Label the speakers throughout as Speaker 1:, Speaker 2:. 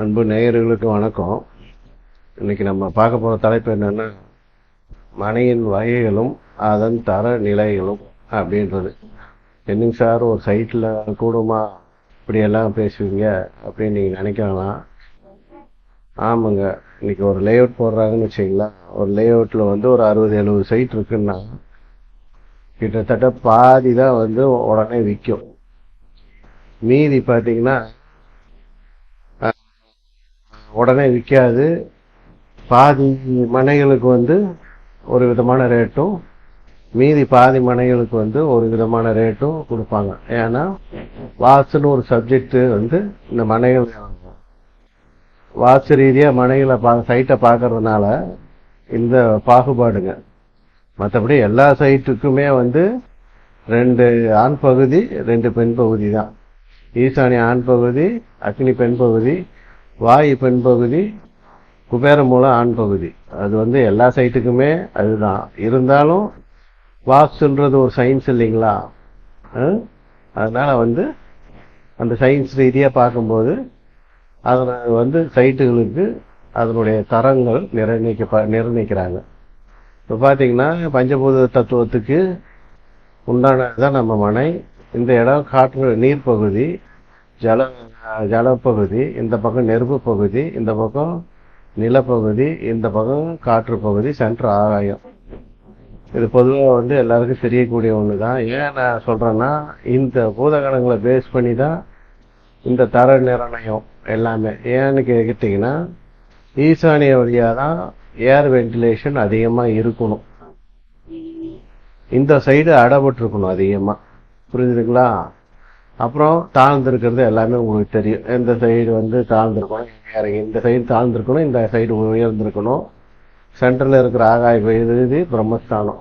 Speaker 1: அன்பு நேயர்களுக்கு வணக்கம். இன்னைக்கு நம்ம பார்க்க போகிற தலைப்பு என்னன்னா மனையின் வகைகளும் அதன் தர நிலைகளும் அப்படின்றது. என்னங்க சார் ஒரு சைட்டில் கூடுமா இப்படியெல்லாம் பேசுவீங்க அப்படின்னு நீங்கள் நினைக்கலாம். ஆமாங்க இன்னைக்கு ஒரு லேஅவுட் போடுறாங்கன்னு வச்சிங்களேன் ஒரு லேஅவுட்டில் வந்து ஒரு அறுபது எழுபது சைட் இருக்குன்னா கிட்டத்தட்ட பாதி தான் வந்து உடனே விற்கும். மீதி பார்த்தீங்கன்னா உடனே விற்காது. பாதி மனைகளுக்கு வந்து ஒரு விதமான ரேட்டும் மீதி பாதி மனைகளுக்கு வந்து ஒரு விதமான ரேட்டும் கொடுப்பாங்க. ஏன்னா வாஸ்துன்னு ஒரு சப்ஜெக்ட் வந்து இந்த மனைகள் வாஸ்து ரீதியாக மனைகளை பா சைட்டை பார்க்கறதுனால இந்த பாகுபாடுங்க. மற்றபடி எல்லா சைட்டுக்குமே வந்து ரெண்டு ஆண் பகுதி ரெண்டு பெண் பகுதி தான். ஈசானி ஆண் பகுதி அக்னி பெண் பகுதி வாய் பெண் பகுதி குபேரமூலம் ஆண் பகுதி அது வந்து எல்லா சைட்டுக்குமே அதுதான். இருந்தாலும் வாஸ்துன்றது ஒரு சயின்ஸ் இல்லைங்களா? அதனால் வந்து அந்த சயின்ஸ் ரீதியாக பார்க்கும்போது அதில் வந்து சைட்டுகளுக்கு அதனுடைய தரங்கள் நிர்ணயிக்க நிர்ணயிக்கிறாங்க. இப்போ பார்த்தீங்கன்னா பஞ்சபூத தத்துவத்துக்கு உண்டானதுதான் நம்ம மனை. இந்த இடம் காற்று நீர் பகுதி ஜல ஜலப்பகுதி இந்த பக்கம் நெருப்பு பகுதி இந்த பக்கம் நிலப்பகுதி இந்த பக்கம் காற்று பகுதி சென்ட்ரு ஆகாயம். இது பொதுவாக வந்து எல்லாருக்கும் தெரியக்கூடிய ஒன்று தான் ஏன் நான் சொல்கிறேன்னா இந்த பூதகணங்களை பேஸ் பண்ணி தான் இந்த தர நிர்ணயம் எல்லாமே. ஏன்னு கேட்டிங்கன்னா ஈசானிய வழியாக தான் ஏர் வென்டிலேஷன் அதிகமாக இருக்கணும். இந்த சைடு அடப்பட்டிருக்கணும் அதிகமாக புரிஞ்சுதுங்களா? அப்புறம் தாழ்ந்திருக்கிறது எல்லாமே உங்களுக்கு தெரியும். இந்த சைடு வந்து தாழ்ந்திருக்கணும் இறங்கி இந்த சைடு தாழ்ந்திருக்கணும் இந்த சைடு உயர்ந்திருக்கணும். சென்டரில் இருக்கிற ஆகாய இது பிரம்மஸ்தானம்.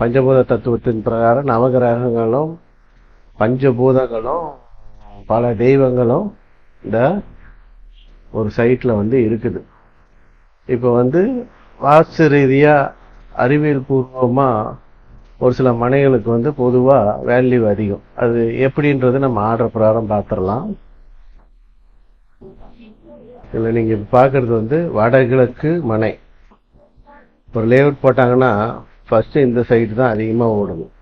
Speaker 1: பஞ்சபூத தத்துவத்தின் பிரகாரம் நவகிரகங்களும் பஞ்சபூதங்களும் பல தெய்வங்களும் இந்த ஒரு சைட்டில் வந்து இருக்குது. இப்போ வந்து வாஸ்து ரீதியாக அறிவியல் பூர்வமாக ஒரு சில மனைகளுக்கு வந்து பொதுவாக வேல்யூ அதிகம். அது எப்படின்றது நம்ம ஆர்டர் பிரகாரம் பார்த்துடலாம். இதில் நீங்கள் பார்க்குறது வந்து வடகிழக்கு மனை. ஒரு லேஅவுட் போட்டாங்கன்னா ஃபஸ்ட்டு இந்த சைடு தான் அதிகமாக ஓடணும்.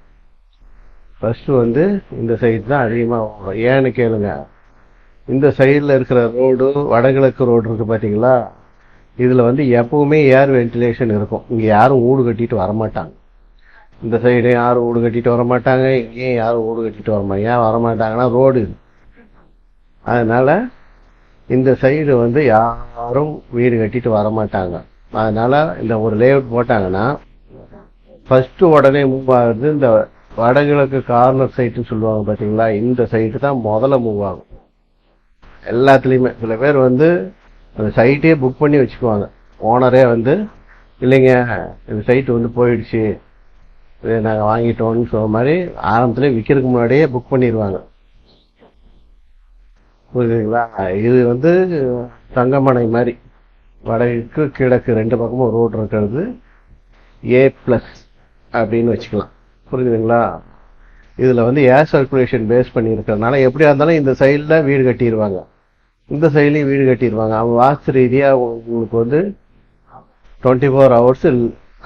Speaker 1: ஃபஸ்ட்டு வந்து இந்த சைடு தான் அதிகமாக ஓடும் ஏன்னு கேளுங்க. இந்த சைடில் இருக்கிற ரோடு வடகிழக்கு ரோடு இருக்குது பார்த்தீங்களா இதில் வந்து எப்பவுமே ஏர் வென்டிலேஷன் இருக்கும். இங்கே யாரும் ஊடு கட்டிட்டு வரமாட்டாங்க. இந்த சைடு யாரும் வீடு கட்டிட்டு வரமாட்டாங்க இங்கேயும் யாரும் வீடு கட்டிட்டு வரமாட்டாங்க ஏன் வரமாட்டாங்கன்னா ரோடு அதனால் அதனால இந்த சைடு வந்து யாரும் வீடு கட்டிட்டு வரமாட்டாங்க அதனால இந்த ஒரு லேஅவுட் போட்டாங்கன்னா ஃபர்ஸ்ட் உடனே மூவ் ஆகுறது இந்த வடகிழக்கு கார்னர் சைட்டுன்னு சொல்லுவாங்க பார்த்தீங்களா இந்த சைடு தான் முதல்ல மூவ் ஆகும். எல்லாத்துலேயுமே. சில பேர் வந்து அந்த சைட்டே புக் பண்ணி வச்சுக்குவாங்க. ஓனரே வந்து இல்லைங்க இந்த சைட்டு வந்து போயிடுச்சு. நாங்கள் வாங்கிட்டோம்னு சொன்ன மாதிரி ஆரம்பத்தில் விற்கிறதுக்கு முன்னாடியே புக் பண்ணிடுவாங்க புரியுதுங்களா? இது வந்து தங்கமனை மாதிரி. வடக்கு கிழக்கு ரெண்டு பக்கமும் ரோடு இருக்கிறது. ஏ ப்ளஸ் அப்படின்னு வச்சுக்கலாம். புரியுதுங்களா? இதில் வந்து ஏர் சர்க்குலேஷன் பேஸ் பண்ணி இருக்கிறதுனால எப்படியா இருந்தாலும் இந்த சைடில் வீடு கட்டிடுவாங்க இந்த சைட்லேயும் வீடு கட்டிடுவாங்க அவங்க வாஸ்து ரீதியாக உங்களுக்கு வந்து டுவெண்ட்டி ஃபோர் ஹவர்ஸ்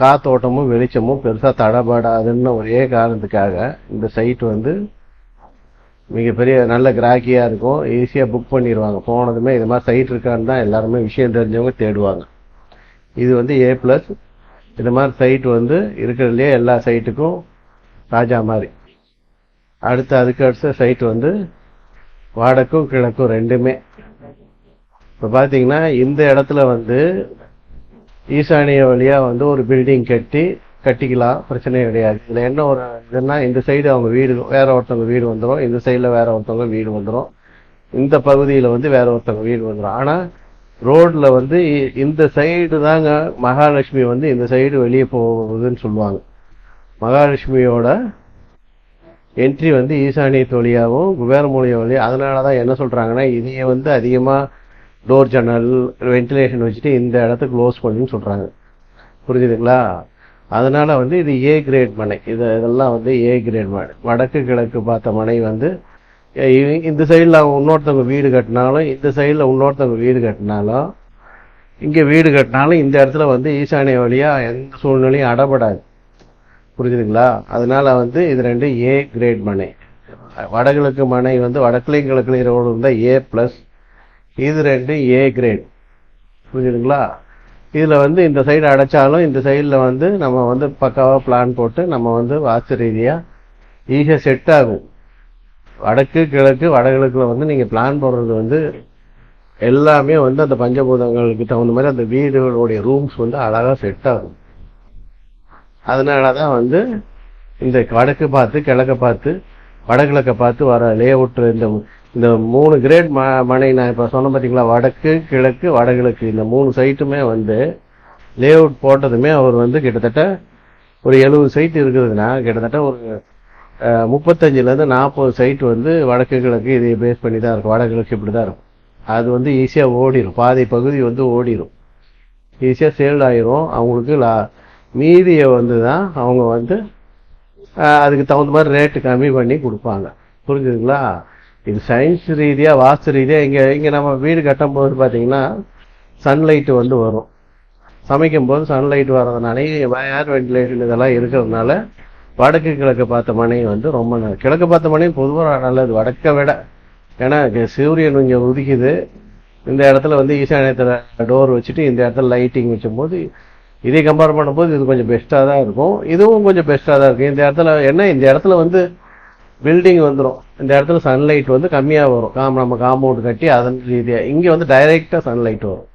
Speaker 1: காத்தோட்டமும் வெளிச்சமும் பெருசாக தடபடாதுன்னு ஒரே காரணத்துக்காக இந்த சைட் வந்து மிகப்பெரிய நல்ல கிராக்கியாக இருக்கும். ஈஸியாக புக் பண்ணிடுவாங்க போனதுமே இது மாதிரி சைட் இருக்கான்னு தான் எல்லாருமே விஷயம் தெரிஞ்சவங்க தேடுவாங்க. இது வந்து ஏ ப்ளஸ் இது மாதிரி சைட் வந்து இருக்கிறதுலே எல்லா சைட்டுக்கும் ராஜா மாதிரி. அடுத்து அதுக்கு அடுத்த சைட் வந்து வடக்கும் கிழக்கும் ரெண்டுமே. இப்போ பார்த்தீங்கன்னா இந்த இடத்துல வந்து ஈசானிய வழியா வந்து ஒரு பில்டிங் கட்டி கட்டிக்கலாம். பிரச்சனையே கிடையாது. இதுல என்ன ஒரு இதுன்னா இந்த சைடு அவங்க வீடு வேற ஒருத்தவங்க வீடு வந்துடும் இந்த சைடுல வேற ஒருத்தவங்க வீடு வந்துடும் இந்த பகுதியில வந்து வேற ஒருத்தவங்க வீடு வந்துடும் ஆனா ரோட்ல வந்து இ- இந்த சைடு தாங்க மகாலட்சுமி வந்து இந்த சைடு வெளியே போகுதுன்னு சொல்லுவாங்க. மகாலட்சுமியோட என்ட்ரி வந்து ஈசானிய வழியாகவும் குபேரமொழிய வழியாக அதனால தான் என்ன சொல்றாங்கன்னா இதையே வந்து அதிகமாக டோர் ஜன்னல் வென்டிலேஷன் வச்சுட்டு இந்த இடத்த க்ளோஸ் பண்ணுன்னு சொல்கிறாங்க புரிஞ்சுதுங்களா? அதனால் வந்து இது ஏ கிரேட் மனை. இது இதெல்லாம் வந்து ஏ கிரேட் மனை. வடக்கு கிழக்கு பார்த்த மனை வந்து இந்த சைடில் இன்னொருத்தவங்க வீடு கட்டினாலும் இந்த சைடில் இன்னொருத்தவங்க வீடு கட்டினாலும் இங்கே வீடு கட்டினாலும் இந்த இடத்துல வந்து ஈசானிய வழியாக எந்த சூழ்நிலையும் அடப்படாது. புரிஞ்சுதுங்களா? அதனால் வந்து இது ரெண்டு ஏ கிரேட் மனை. வடகிழக்கு மனை வந்து வடக்குலையும் கிழக்குலையும் ரோடு இருந்தால் ஏ ப்ளஸ் இது ரெண்டு ஏ கிரேட் புரியுதுங்களா இதில் வந்து இந்த சைடு அடைச்சாலும் இந்த சைடில் வந்து நம்ம வந்து பக்காவாக பிளான் போட்டு நம்ம வந்து வாஸ்து ரீதியாக ஈஸியாக செட் ஆகும். வடக்கு கிழக்கு வடகிழக்கில் வந்து நீங்கள் பிளான் போடுறது வந்து எல்லாமே வந்து அந்த பஞ்சபூதங்களுக்கு தகுந்த மாதிரி அந்த வீடுகளுடைய ரூம்ஸ் வந்து அழகாக செட் ஆகும். அதனால தான் வந்து இந்த வடக்கு பார்த்து கிழக்க பார்த்து வடகிழக்க பார்த்து வர லே இந்த இந்த மூணு கிரேட் ம மனை நான் இப்போ சொன்ன பார்த்தீங்களா வடக்கு கிழக்கு வடகிழக்கு. இந்த மூணு சைட்டுமே வந்து லே அவுட் போட்டதுமே அவர் வந்து கிட்டத்தட்ட ஒரு எழுபது சைட் இருக்குதுன்னா கிட்டத்தட்ட ஒரு முப்பத்தஞ்சிலேருந்து முப்பத்தஞ்சுலேருந்து நாற்பது சைட் வந்து வடக்கு கிழக்கு இதை பேஸ் பண்ணி தான் இருக்கும். வடகிழக்கு இப்படி தான் இருக்கும். அது வந்து ஈஸியாக ஓடிடும் பாதி பகுதி வந்து ஓடிடும் ஈஸியாக சேல் ஆயிரும். அவங்களுக்கு லா மீதியை வந்து தான் அவங்க வந்து அதுக்கு தகுந்த மாதிரி ரேட்டு கம்மி பண்ணி கொடுப்பாங்க. புரிஞ்சுதுங்களா? இது சயின்ஸ் ரீதியாக வாஸ்து ரீதியாக இங்கே இங்கே நம்ம வீடு கட்டும்போது பார்த்தீங்கன்னா சன்லைட்டு வந்து வரும். சமைக்கும்போது சன்லைட் வர்றதுனால ஏர் வென்டிலேஷன் இதெல்லாம் இருக்கிறதுனால வடக்கு கிழக்கு பார்த்த மனை வந்து ரொம்ப நல்லது கிழக்கு பார்த்த மனையும் பொதுவாக நல்லது. வடக்கை விட ஏன்னா சூரியன் இங்கே உதிக்குது. இந்த இடத்துல வந்து ஈசானியத்தில் டோர் வச்சுட்டு இந்த இடத்துல லைட்டிங் வச்சும்போது இதே கம்பேர் பண்ணும்போது இது கொஞ்சம் பெஸ்ட்டாக தான் இருக்கும். இதுவும் கொஞ்சம் பெஸ்ட்டாக தான் இருக்கும். இந்த இடத்துல என்ன இந்த இடத்துல வந்து பில்டிங் வந்துடும் இந்த இடத்துல சன்லைட் வந்து கம்மியாக வரும். காம் நம்ம காம்பவுண்ட் கட்டி அதன் ரீதியாக இங்கே வந்து டைரெக்டாக சன்லைட் வரும்.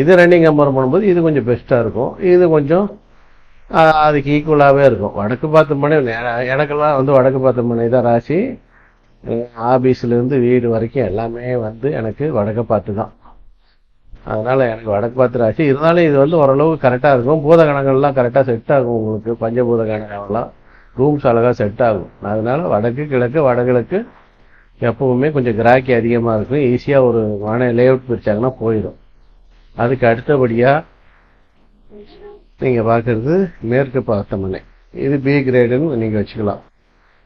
Speaker 1: இது ரன்னிங் கம்பேர் பண்ணும்போது இது கொஞ்சம் பெஸ்ட்டாக இருக்கும். இது கொஞ்சம் அதுக்கு ஈக்குவலாகவே இருக்கும். வடக்கு பார்த்த மணி எனக்கெல்லாம் வந்து வடக்கு பார்த்த மணி தான் ராசி. ஆஃபீஸ்லேருந்து வீடு வரைக்கும் எல்லாமே வந்து எனக்கு வடக்கு பார்த்து தான். அதனால் எனக்கு வடக்கு பார்த்து ராசி. இருந்தாலும் இது வந்து ஓரளவு கரெக்டாக இருக்கும். பூத கணங்கள்லாம் கரெக்டாக செட் ஆகும் உங்களுக்கு. பஞ்சபூத கணங்கள்லாம் ரூம்ஸ் அழகாக செட் ஆகும் அதனால் வடக்கு கிழக்கு வடகிழக்கு எப்பவுமே கொஞ்சம் கிராக்கி அதிகமாக இருக்கும். ஈஸியாக ஒரு மனை லேஅவுட் பிரிச்சாங்கன்னா போயிடும். அதுக்கு அடுத்தபடியாக நீங்கள் பார்க்குறது மேற்கு பார்த்த மனை இது பி கிரேடுன்னு நீங்கள் வச்சுக்கலாம்.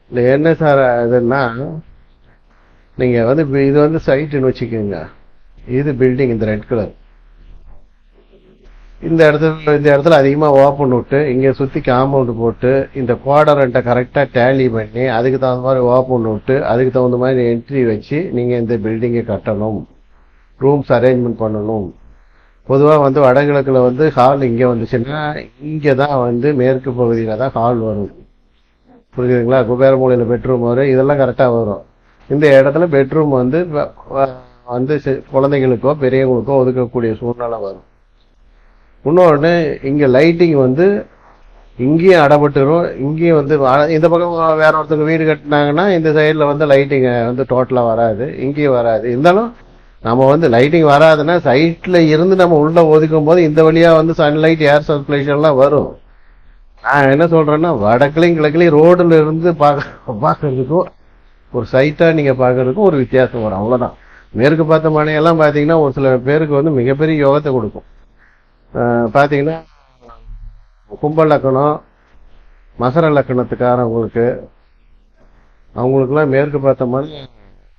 Speaker 1: இல்லை என்ன சார் இதுன்னா நீங்கள் வந்து இது வந்து சைட்டுன்னு வச்சுக்கோங்க. இது பில்டிங் இந்த ரெட் கலர் இந்த இடத்துல இந்த இடத்துல அதிகமாக ஓப்பன் விட்டு இங்கே சுற்றி காம்பவுண்டு போட்டு இந்த குவாடரண்ட்டை கரெக்டாக டேலி பண்ணி அதுக்கு தகுந்த மாதிரி ஓப்பன் விட்டு அதுக்கு தகுந்த மாதிரி என்ட்ரி வச்சு நீங்கள் இந்த பில்டிங்கை கட்டணும். ரூம்ஸ் அரேஞ்ச்மெண்ட் பண்ணணும். பொதுவாக வந்து வடகிழக்கில் வந்து ஹால் இங்கே வந்துச்சுன்னா இங்கே தான் வந்து மேற்கு பகுதியில் தான் ஹால் வரும். புரியுதுங்களா குபேர மூலையில் பெட்ரூம் வரும். இதெல்லாம் கரெக்டாக வரும். இந்த இடத்துல பெட்ரூம் வந்து வந்து குழந்தைங்களுக்கோ பெரியவங்களுக்கோ ஒதுக்கக்கூடிய சூழ்நிலை வரும். இன்னொன்று இங்கே லைட்டிங் வந்து இங்கேயும் அடப்பட்டுரும் இங்கேயும் வந்து இந்த பக்கம் வேற ஒருத்தவங்க வீடு கட்டினாங்கன்னா இந்த சைடில் வந்து லைட்டிங் வந்து டோட்டலாக வராது இங்கேயும் வராது. இருந்தாலும் நம்ம வந்து லைட்டிங் வராதுன்னா சைட்டில் இருந்து நம்ம உள்ளே ஒதுக்கும் போது இந்த வழியாக வந்து சன்லைட் ஏர் சர்க்குலேஷன்லாம் வரும். நான் என்ன சொல்கிறேன்னா வடக்குலையும் கிழக்குலையும் ரோடில் இருந்து பார்க்க பார்க்கறதுக்கும் ஒரு சைட்டாக நீங்கள் பார்க்கறதுக்கும் ஒரு வித்தியாசம் வரும். அவ்வளோதான் மேற்கு பார்த்த மனையெல்லாம் பார்த்தீங்கன்னா ஒரு சில பேருக்கு வந்து மிகப்பெரிய யோகத்தை கொடுக்கும். பார்த்தீங்கன்னா கும்ப லக்கணம் மகர லக்கணத்துக்காரவங்களுக்கு அவங்களுக்குலாம் மேற்கு பார்த்த மாதிரி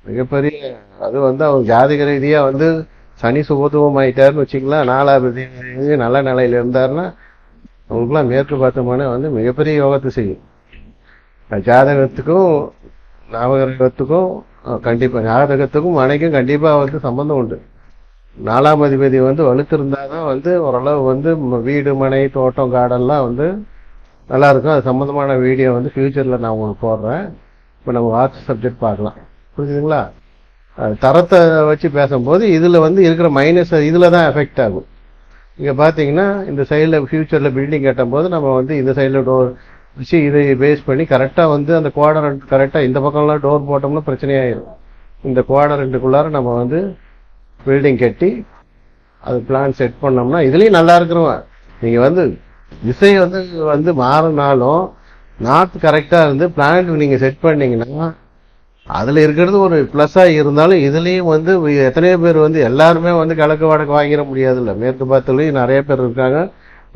Speaker 1: மிகப்பெரிய அது வந்து அவங்க ஜாதக ரீதியாக வந்து சனி சுபத்துவம் ஆயிட்டாருன்னு வச்சுக்கலாம் நாலாவது நல்ல நிலையில் இருந்தாருன்னா அவங்களுக்குலாம் மேற்கு பார்த்த மனை வந்து மிகப்பெரிய யோகத்தை செய்யும். ஜாதகத்துக்கும் ஞாபகத்துக்கும் கண்டிப்பாக ஜாதகத்துக்கும் மனைக்கும் கண்டிப்பாக வந்து சம்பந்தம் உண்டு. நாலாம் அதிபதி வந்து வலுத்திருந்தாதான் வந்து ஓரளவு வந்து வீடு மனை தோட்டம் காடெல்லாம் வந்து நல்லா இருக்கும் அது சம்மந்தமான வீடியோ வந்து ஃப்யூச்சரில் நான் உங்களுக்கு போடுறேன். இப்போ நம்ம ஆர்ட்ஸ் சப்ஜெக்ட் பார்க்கலாம். புரிஞ்சுதுங்களா? அது தரத்தை வச்சு பேசும்போது இதில் வந்து இருக்கிற மைனஸ் இதில் தான் எஃபெக்ட் ஆகும். இங்கே பார்த்தீங்கன்னா இந்த சைடில் ஃப்யூச்சரில் பில்டிங் கட்டும்போது நம்ம வந்து இந்த சைடில் டோர் வச்சு இதை பேஸ் பண்ணி கரெக்டாக வந்து அந்த குவாடரண்ட் கரெக்டாக இந்த பக்கம்லாம் டோர் போட்டோம்னா பிரச்சனையாயிடும் இந்த குவாடரண்ட்டுக்குள்ளார நம்ம வந்து பில்டிங் கட்டி அது பிளான் செட் பண்ணோம்னா இதுலேயும் நல்லா இருக்கிறவன் நீங்கள் வந்து திசை வந்து வந்து மாறினாலும் நார்த் கரெக்டாக இருந்து பிளான் நீங்கள் செட் பண்ணிங்கன்னா அதில் இருக்கிறது ஒரு ப்ளஸ்ஸாக இருந்தாலும் இதுலேயும் வந்து எத்தனையோ பேர் வந்து எல்லாருமே வந்து கிழக்கு வடக்கு வாங்கிட முடியாது இல்ல மேற்கு பார்த்துலயும் நிறைய பேர் இருக்காங்க.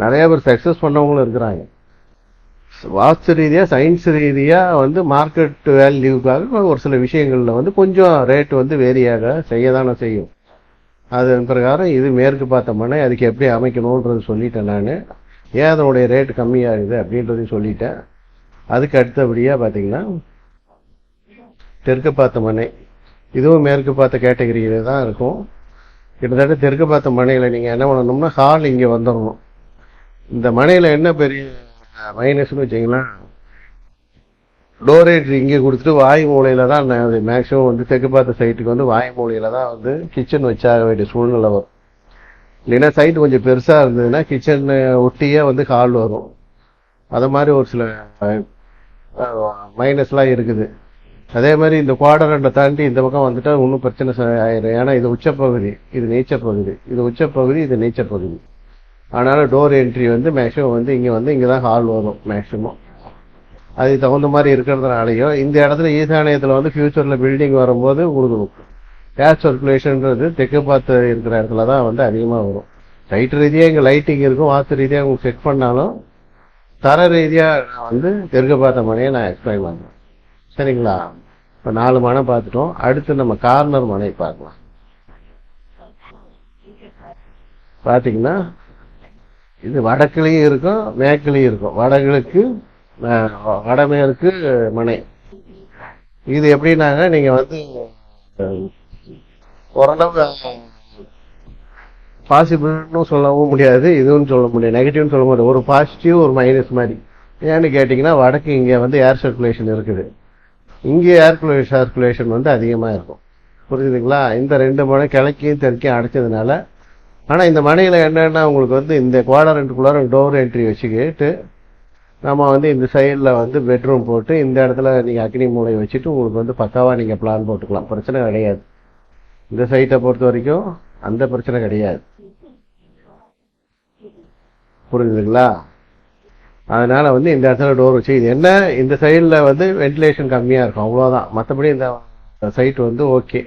Speaker 1: நிறைய பேர் சக்ஸஸ் பண்ணவங்களும் இருக்கிறாங்க. வாஸ்து ரீதியாக சயின்ஸ் ரீதியாக வந்து மார்க்கெட் வேல்யூக்காக ஒரு சில விஷயங்களில் வந்து கொஞ்சம் ரேட் வந்து வேரியாக செய்ய தானே செய்யும். அதன் பிரகாரம் இது மேற்கு பார்த்த மனை அதுக்கு எப்படி அமைக்கணுன்றது சொல்லிட்டேன் நான். ஏன் அதனுடைய ரேட் கம்மியாகுது அப்படின்றதையும் சொல்லிட்டேன். அதுக்கு அடுத்தபடியாக பார்த்தீங்கன்னா தெற்கு பார்த்த மனை இதுவும் மேற்கு பார்த்த கேட்டகரியில் தான் இருக்கும். கிட்டத்தட்ட தெற்கு பார்த்த மனையில் நீங்கள் என்ன பண்ணணும்னா ஹால் இங்கே வந்துடணும் இந்த மனையில் என்ன பெரிய மைனஸ்னு வச்சிங்களேன் டோரேட் இங்கே கொடுத்துட்டு வாய் மூலையில தான் மேக்ஸிமம் வந்து தெற்கு பார்த்த சைட்டுக்கு வந்து வாய் மூலையில தான் வந்து கிச்சன் வச்சாக வேண்டிய சூழ்நிலை வரும். இல்லைன்னா சைட் கொஞ்சம் பெருசாக இருந்ததுன்னா கிச்சன் ஒட்டியே வந்து ஹால் வரும். அது மாதிரி ஒரு சில மைனஸ்லாம் இருக்குது. அதே மாதிரி இந்த குவாடரண்டை தாண்டி இந்த பக்கம் வந்துட்டா ஒன்றும் பிரச்சனை ச- ஆயிரும். ஏன்னா இது உச்சப்பகுதி. இது நீச்சல் பகுதி. இது உச்சப்பகுதி இது நீச்சல் பகுதி. அதனால டோர் என்ட்ரி வந்து மேக்ஸிமம் வந்து இங்கே வந்து இங்கே தான் ஹால் வரும் மேக்ஸிமம் அதுக்கு தகுந்த மாதிரி இருக்கிறதுனாலையும் இந்த இடத்துல ஈசானியத்தில் வந்து ஃபியூச்சரில் பில்டிங் வரும்போது உங்களுக்கு கேஸ் சர்க்குலேஷன்ன்றது தெற்கு பார்த்து இருக்கிற இடத்துல தான் வந்து அதிகமாக வரும். லைட் ரீதியாக இங்கே லைட்டிங் இருக்கும் வாஸ்து ரீதியாக உங்களுக்கு செக் பண்ணாலும் தர ரீதியாக நான் வந்து தெற்கு பார்த்த மனையை நான் எக்ஸ்பிளைன் பண்ணுறேன் சரிங்களா? இப்போ நாலு மனை பார்த்துட்டோம். அடுத்து நம்ம கார்னர் மனை பார்க்கலாம். பார்த்தீங்கன்னா இது வடக்குலேயும் இருக்கும் மேற்குலேயும் இருக்கும். வடகிழக்கு வடமேற்கு மனை. இது எப்படின்னாங்க நீங்க வந்து ஓரளவு பாசிபிள்னு சொல்லவும் முடியாது இதுவும் சொல்ல முடியாது நெகட்டிவ்னு சொல்ல முடியாது. ஒரு பாசிட்டிவ் ஒரு மைனஸ் மாதிரி. ஏன்னு கேட்டிங்கன்னா வடக்கு இங்கே வந்து ஏர் சர்க்குலேஷன் இருக்குது. இங்கே ஏர் சர்க்குலேஷன் வந்து அதிகமாக இருக்கும். புரியுதுங்களா இந்த ரெண்டு மனை கிழக்கையும் தெற்கையும் அடைச்சதுனால ஆனால் இந்த மனையில் என்னன்னா உங்களுக்கு வந்து இந்த குவாடரண்ட்டுக்குள்ளார டோர் என்ட்ரி வச்சுக்கிட்டு நம்ம வந்து இந்த சைடில் வந்து பெட்ரூம் போட்டு இந்த இடத்துல நீங்கள் அக்னி மூளை வச்சுட்டு உங்களுக்கு வந்து பக்காவாக நீங்கள் பிளான் போட்டுக்கலாம். பிரச்சனை கிடையாது. இந்த சைட்டை பொறுத்த வரைக்கும் அந்த பிரச்சனை கிடையாது. புரிஞ்சுதுங்களா? அதனால் வந்து இந்த இடத்துல டோர் வச்சு இது என்ன? இந்த சைடில் வந்து வென்டிலேஷன் கம்மியாக இருக்கும். அவ்வளோதான் மற்றபடி இந்த சைட் வந்து ஓகே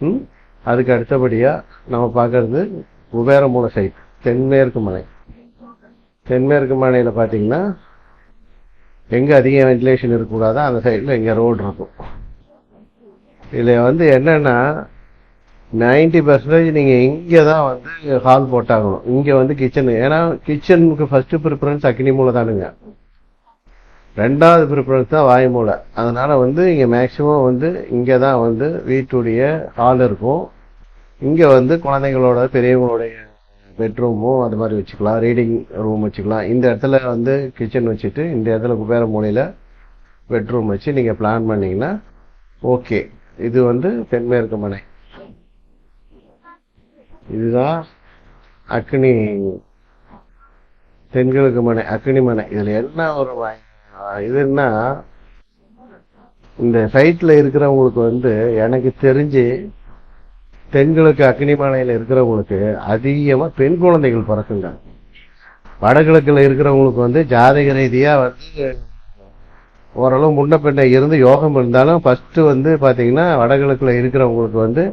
Speaker 1: ம்? அதுக்கு அடுத்தபடியாக நம்ம பார்க்கறது குபேரமூல சைட் தென்மேற்கு மலை. தென்மேற்கு மாநில பார்த்தீங்கன்னா எங்கே அதிக வென்டிலேஷன் இருக்கக்கூடாதோ அந்த சைடில் இங்கே ரோடு இருக்கும். இதில் வந்து என்னென்னா நைன்டி பர்சன்டேஜ் நீங்கள் இங்கே தான் வந்து ஹால் போட்டாகணும். இங்கே வந்து கிச்சன் ஏன்னா கிச்சனுக்கு ஃபஸ்ட்டு ப்ரிஃபரன்ஸ் அக்னி மூலை தானுங்க. ரெண்டாவது ப்ரிஃபரன்ஸ் தான் வாய் மூலை அதனால் வந்து இங்கே மேக்சிமம் வந்து இங்கே தான் வந்து வீட்டுடைய ஹால் இருக்கும். இங்கே வந்து குழந்தைங்களோட பெரியவங்களுடைய பெட்ரூமும் அது மாதிரி வச்சுக்கலாம். ரீடிங் ரூம் வச்சுக்கலாம். இந்த இடத்துல வந்து கிச்சன் வச்சுட்டு இந்த இடத்துல குபேர மூலையில் பெட்ரூம் வச்சு நீங்கள் பிளான் பண்ணீங்கன்னா ஓகே இது வந்து தென்மேற்கு மனை இதுதான் அக்னி தென்கிழக்கு மனை அக்னி மனை இதில் என்ன ஒரு இதுன்னா இந்த சைட்டில் இருக்கிறவங்களுக்கு வந்து எனக்கு தெரிஞ்சு தென்கிழக்கு அக்னிமலையில் இருக்கிறவங்களுக்கு அதிகமாக பெண் குழந்தைகள் பிறக்குங்க. வடகிழக்கில் இருக்கிறவங்களுக்கு வந்து ஜாதக ரீதியாக வந்து ஓரளவு முன்ன பின்ன இருந்து யோகம் இருந்தாலும் ஃபஸ்ட்டு வந்து பார்த்தீங்கன்னா வடகிழக்கில் இருக்கிறவங்களுக்கு வந்து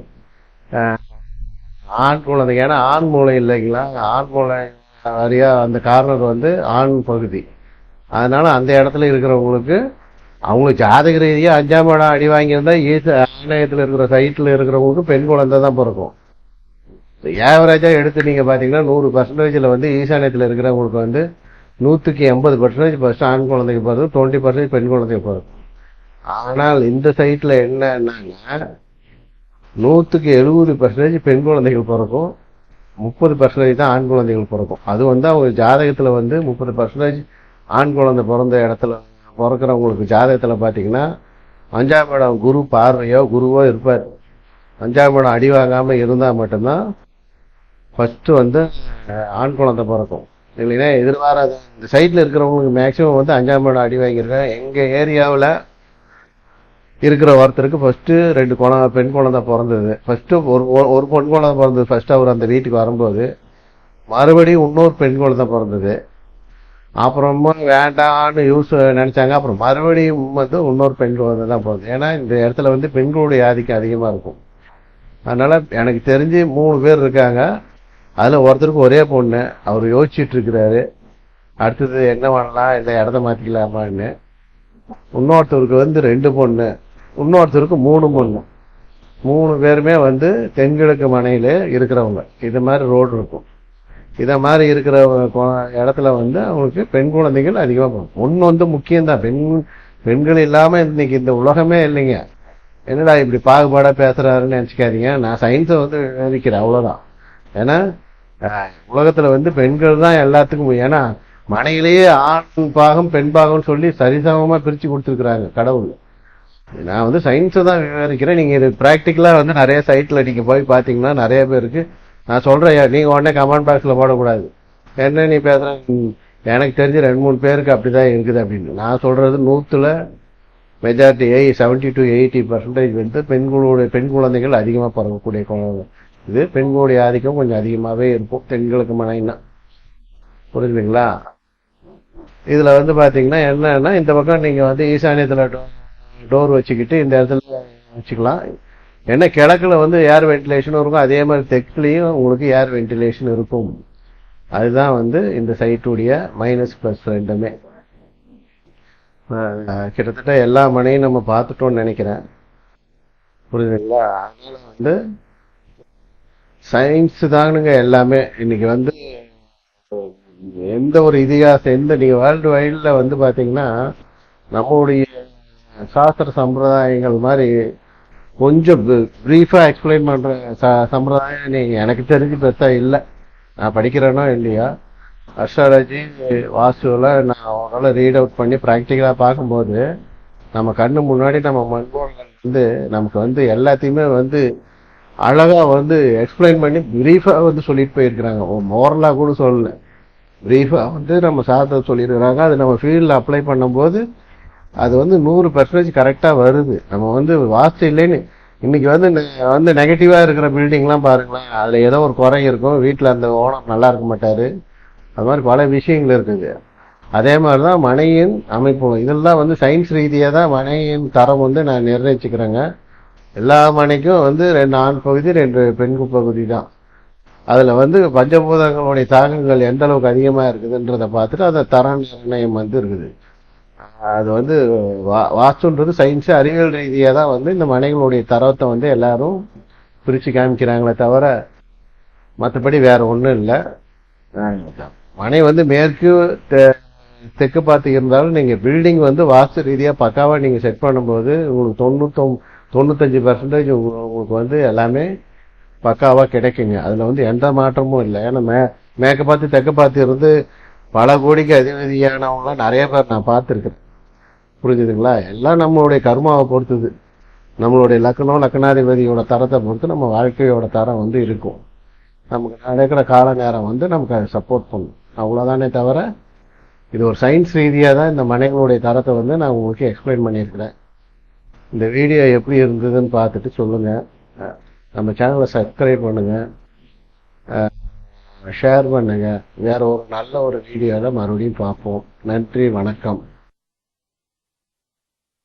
Speaker 1: ஆண் குழந்தைங்க ஏன்னா ஆண் மூளை இல்லைங்களா? ஆண் மூளை நிறையா அந்த கார்னர் வந்து ஆண் பகுதி. அதனால் அந்த இடத்துல இருக்கிறவங்களுக்கு அவங்களுக்கு ஜாதக ரீதியாக அஞ்சாம் இடம் அடி வாங்கியிருந்தா ஈச ஆலயத்தில் இருக்கிற சைட்டில் இருக்கிறவங்களுக்கு பெண் குழந்தை தான் பிறக்கும். ஏவரேஜாக எடுத்து நீங்கள் பார்த்தீங்கன்னா நூறு பர்சன்டேஜில் வந்து ஈசானியத்தில் இருக்கிறவங்களுக்கு வந்து நூற்றுக்கு எண்பது பர்சன்டேஜ் ஃபஸ்ட்டு ஆண் குழந்தைக்கு பிறகு டுவெண்ட்டி பர்சன்டேஜ் பெண் குழந்தைக்கு பிறக்கும். ஆனால் இந்த சைட்டில் என்னன்னாங்க நூற்றுக்கு எழுபது பர்சன்டேஜ் பெண் குழந்தைகள் பிறக்கும் முப்பது பர்சன்டேஜ் தான் ஆண் குழந்தைகள் பிறக்கும். அது வந்து அவங்க ஜாதகத்தில் வந்து முப்பது பர்சன்டேஜ் ஆண் குழந்தை பிறந்த இடத்துல பிறக்கிறவங்களுக்கு ஜாதகத்தில் பார்த்தீங்கன்னா அஞ்சாம் இடம் குரு பார்வையோ குருவோ இருப்பார். அஞ்சாம் இடம் அடி வாங்காமல் இருந்தால் மட்டும்தான் ஃபஸ்ட்டு வந்து ஆண் குழந்தை பிறக்கும். இல்லைன்னா எதிர்பாராத இந்த சைட்டில் இருக்கிறவங்களுக்கு மேக்ஸிமம் வந்து அஞ்சாம் இடம் அடி வாங்கியிருக்கேன் எங்கள் ஏரியாவில் இருக்கிற ஒருத்தருக்கு ஃபஸ்ட்டு ரெண்டு குழந்தை பெண் குழந்தை பிறந்தது. ஃபஸ்ட்டு ஒரு ஒரு- பெண் குழந்தை பிறந்தது. ஃபஸ்ட்டு அவர் அந்த வீட்டுக்கு வரும்போது மறுபடியும் இன்னொரு பெண் குழந்தை பிறந்தது. அப்புறமா வேண்டான்னு யூஸ் நினைச்சாங்க. அப்புறம் மறுபடியும் வந்து இன்னொரு பெண்கள் தான் போகுது. ஏன்னா இந்த இடத்துல வந்து பெண்களுடைய ஆதிக்கம் அதிகமாக இருக்கும். அதனால எனக்கு தெரிஞ்சு மூணு பேர் இருக்காங்க. அதில் ஒருத்தருக்கு ஒரே பொண்ணு. அவர் யோசிச்சுட்டு இருக்கிறாரு. அடுத்தது என்ன பண்ணலாம்? இந்த இடத்த மாற்றிக்கலாமான்னு இன்னொருத்தருக்கு வந்து ரெண்டு பொண்ணு. இன்னொருத்தருக்கு மூணு பொண்ணு. மூணு பேருமே வந்து தென்கிழக்கு மனையில் இருக்கிறவங்க. இது மாதிரி ரோடு இருக்கும். இதை மாதிரி இருக்கிற இடத்துல வந்து அவங்களுக்கு பெண் குழந்தைகள் அதிகமாக ஒன்று வந்து முக்கியம்தான். பெண் பெண்கள் இல்லாமல் இன்னைக்கு இந்த உலகமே இல்லைங்க. என்னடா இப்படி பாகுபாடாக பேசுகிறாருன்னு நினச்சிக்காதீங்க. நான் சயின்ஸை வந்து விவரிக்கிறேன். அவ்வளோதான் ஏன்னா உலகத்தில் வந்து பெண்கள் தான் எல்லாத்துக்கும் ஏன்னா மனையிலேயே ஆண் பாகம் பெண் பாகம்னு சொல்லி சரிசமமாக பிரித்து கொடுத்துருக்குறாங்க கடவுள். நான் வந்து சயின்ஸை தான் விவரிக்கிறேன். நீங்கள் இது ப்ராக்டிக்கலாக வந்து நிறைய சைட்டில் நீங்கள் போய் பார்த்தீங்கன்னா நிறைய பேருக்கு நான் சொல்றேன் நீங்க உடனே கமெண்ட் பாக்ஸ்ல போடக்கூடாது. என்ன நீ பேசுற? ம், எனக்கு தெரிஞ்சு ரெண்டு மூணு பேருக்கு அப்படிதான் இருக்குது அப்படின்னு. நான் சொல்றது நூத்துல மெஜாரிட்டி எய் செவன்டி டு எயிட்டி பர்சன்டேஜ் வந்து பெண்களுடைய பெண் குழந்தைகள் அதிகமா பிறக்கக்கூடிய குழந்தை இது பெண்களுடைய ஆதிக்கம் கொஞ்சம் அதிகமாவே இருக்கும். பெண்களுக்கு மனைன்னா. புரிஞ்சுதுங்களா? இதுல வந்து பாத்தீங்கன்னா என்னன்னா இந்த பக்கம் நீங்க வந்து ஈசானியத்துல டோர் வச்சுக்கிட்டு இந்த இடத்துல வச்சுக்கலாம். என்ன கிழக்குல வந்து ஏர் வென்டிலேஷனும் இருக்கும் அதே மாதிரி தெற்குலேயும் உங்களுக்கு ஏர் வென்டிலேஷன் இருக்கும். அதுதான் வந்து இந்த சைட்டுடைய மைனஸ் ப்ளஸ் ரெண்டுமே. கிட்டத்தட்ட எல்லா மனையும் நம்ம பார்த்துட்டோம்னு நினைக்கிறேன். புரியுதுங்களா? அதனால வந்து சயின்ஸ் தானுங்க எல்லாமே. இன்னைக்கு வந்து எந்த ஒரு இதிகாசம் எந்த நீங்க வேர்ல்டு வைடில் வந்து பார்த்தீங்கன்னா நம்மளுடைய சாஸ்திர சம்பிரதாயங்கள் மாதிரி கொஞ்சம் ப்ரீஃபாக எக்ஸ்பிளைன் பண்ற ச- சம்பிரதாயம் நீ எனக்கு தெரிஞ்சு பெருசா இல்லை. நான் படிக்கிறேனோ இல்லையா அஸ்ட்ராலஜி வாஸ்துவில் நான் ஓரளவு ரீட் அவுட் பண்ணி ப்ராக்டிக்கலாக பார்க்கும்போது நம்ம கண்ணு முன்னாடி நம்ம மண்போர்கள் வந்து நமக்கு வந்து எல்லாத்தையுமே வந்து அழகாக வந்து எக்ஸ்பிளைன் பண்ணி ப்ரீஃபாக வந்து சொல்லிட்டு போயிருக்கிறாங்க. மோரலாக கூட சொல்லலை. ப்ரீஃபாக வந்து நம்ம சாதத்தை சொல்லியிருக்கிறாங்க. அது நம்ம ஃபீல்டில் அப்ளை பண்ணும்போது அது வந்து நூறு பர்சன்டேஜ் கரெக்டாக வருது. நம்ம வந்து வாஸ்து இல்லைன்னு இன்னைக்கு வந்து நெ- வந்து நெகட்டிவாக இருக்கிற பில்டிங்லாம் பாருங்களேன். அதில் ஏதோ ஒரு குறை இருக்கும். வீட்டில் அந்த ஓனர் நல்லா இருக்க மாட்டார். அது மாதிரி பல விஷயங்கள் இருக்குது அதே மாதிரி தான் மனையின் அமைப்பு இதெல்லாம் வந்து சயின்ஸ் ரீதியாக தான் மனையின் தரம் வந்து நான் நிர்ணயிச்சுக்கிறேங்க. எல்லா மனைக்கும் வந்து ரெண்டு ஆண் பகுதி ரெண்டு பெண் பகுதி தான். அதில் வந்து பஞ்சபூதங்களுடைய தாக்கங்கள் எந்த அளவுக்கு அதிகமாக இருக்குதுன்றத பார்த்துட்டு அந்த தர நிர்ணயம் வந்து இருக்குது. அது வந்து வா- வாஸ்துன்றது சயின்ஸு அறிவியல் ரீதியாக தான் வந்து இந்த மனைகளுடைய தரத்தை வந்து எல்லாரும் பிரித்து காமிக்கிறாங்களே தவிர மற்றபடி வேற ஒன்றும் இல்லை. மனை வந்து மேற்கு தெ- தெற்கு பார்த்து இருந்தாலும் நீங்கள் பில்டிங் வந்து வாஸ்து ரீதியாக பக்காவாக நீங்கள் செட் பண்ணும்போது உங்களுக்கு தொண்ணூத்தொம் தொண்ணூத்தஞ்சு பர்சன்டேஜ் உங்களுக்கு வந்து எல்லாமே பக்காவாக கிடைக்குங்க. அதில் வந்து எந்த மாற்றமும் இல்லை. ஏன்னா மே மேற்க பார்த்து தெற்க பார்த்து இருந்து பல கோடிக்கு அதிபதியானவங்களாம் நிறைய பேர் நான் பார்த்துருக்கேன். புரிஞ்சுதுங்களா? எல்லாம் நம்மளுடைய கர்மாவை பொறுத்தது. நம்மளுடைய லக்னம் லக்னாதிபதியோட தரத்தை பொறுத்து நம்ம வாழ்க்கையோட தரம் வந்து இருக்கும். நமக்கு நடக்கிற கால நேரம் வந்து நமக்கு அதை சப்போர்ட் பண்ணும். அவ்வளோதானே தவிர இது ஒரு சயின்ஸ் ரீதியாக தான் இந்த மனைகளுடைய தரத்தை வந்து நான் உங்களுக்கு எக்ஸ்பிளைன் பண்ணியிருக்கிறேன். இந்த வீடியோ எப்படி இருந்ததுன்னு பார்த்துட்டு சொல்லுங்கள் நம்ம சேனலை சப்ஸ்கிரைப் பண்ணுங்க. ஷேர் பண்ணுங்க. வேறு ஒரு நல்ல ஒரு வீடியோவில் மறுபடியும் பார்ப்போம். நன்றி வணக்கம்.